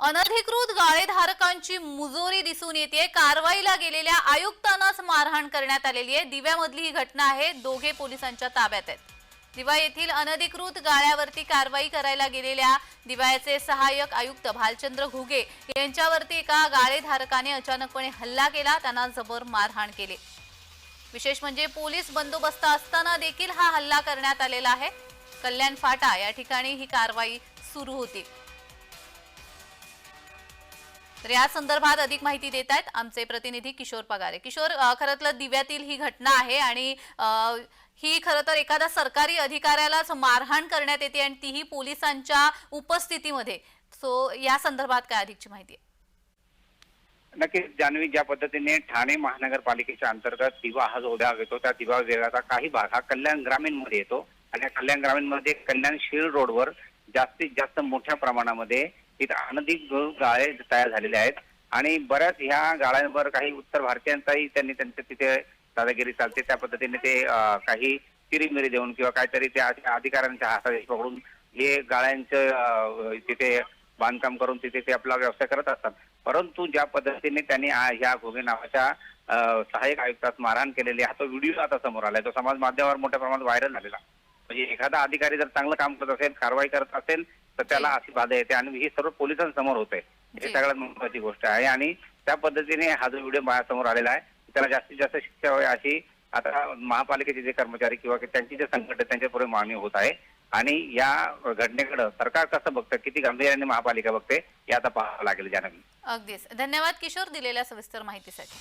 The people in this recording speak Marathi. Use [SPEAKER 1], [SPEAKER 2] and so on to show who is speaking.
[SPEAKER 1] अनधिकृत गाळेधारकांची मुजोरी दिसून येते. कारवाईला गेलेल्या आयुक्तांनाच मारहाण करण्यात आलेली आहे. दिव्यामधली ही घटना आहे. दोघे पोलिसांच्या ताब्यात आहेत. दिवा येथील अनधिकृत गाळ्यावरती कारवाई करायला गेलेल्या दिव्याचे सहाय्यक आयुक्त भालचंद्र घुगे यांच्यावरती एका गाळेधारकाने अचानकपणे हल्ला केला. त्यांना जबर मारहाण केली. विशेष म्हणजे पोलीस बंदोबस्त असताना देखील हा हल्ला करण्यात आलेला आहे. कल्याण फाटा या ठिकाणी ही कारवाई सुरू होती. तर या संदर्भात अधिक माहिती देत आहेत आमचे प्रतिनिधी किशोर पगारे. किशोर अ, दिव्यातील ही घटना आहे आणि ही खरं तर एखाद्या सरकारी अधिकाऱ्यालाच मारहाण करण्यात येते आणि तीही पोलिसांच्या उपस्थितीमध्ये. सो या संदर्भात काय अधिकची माहिती आहे?
[SPEAKER 2] नक्कीच जान्हवी ज्या पद्धतीने ठाणे महानगरपालिकेच्या अंतर्गत दिवा हा जो येतो त्या दिवा विभागाचा काही भाग हा कल्याण ग्रामीणमध्ये येतो. आणि या कल्याण ग्रामीणमध्ये कल्याण शिळ रोडवर जास्तीत जास्त मोठ्या प्रमाणामध्ये तिथे अनधिक गाळे तयार झालेले आहेत. आणि बऱ्याच ह्या गाळ्यांवर काही उत्तर भारतीयांचाही त्यांनी त्यांच्या तिथे दादागिरी चालते. त्या पद्धतीने ते काही चिरीमिरी देऊन किंवा काहीतरी त्या अधिकाऱ्यांच्या हातात पकडून हे गाळ्यांचं तिथे बांधकाम करून तिथे ते आपला व्यवसाय करत असतात. परंतु ज्या पद्धतीने त्यांनी ह्या घोगे नावाच्या सहाय्यक आयुक्तास मारहाण केलेली आहे. हा तो व्हिडिओ आता समोर आलाय. तो समाज माध्यमावर मोठ्या प्रमाणात व्हायरल झालेला. म्हणजे एखादा अधिकारी जर चांगलं काम करत असेल कारवाई करत असेल तर त्याला अशी बाधा येते आणि ही सर्व पोलिसांसमोर होते. हे. सगळ्यात महत्वाची गोष्ट आहे. आणि त्या पद्धतीने हा जो व्हिडिओ माझ्यासमोर आलेला आहे त्याला जास्तीत जास्त शिक्षा व्हावी अशी आता महापालिकेचे जे कर्मचारी किंवा त्यांची जे संकट त्यांच्यापुढे मागणी होत आहे. आणि या घटनेकडे सरकार कसं बघतं किती गांभीर्याने महापालिका बघते हे आता पाहावं लागेल जाणवी
[SPEAKER 1] अगदीच. धन्यवाद किशोर दिलेल्या सविस्तर माहितीसाठी.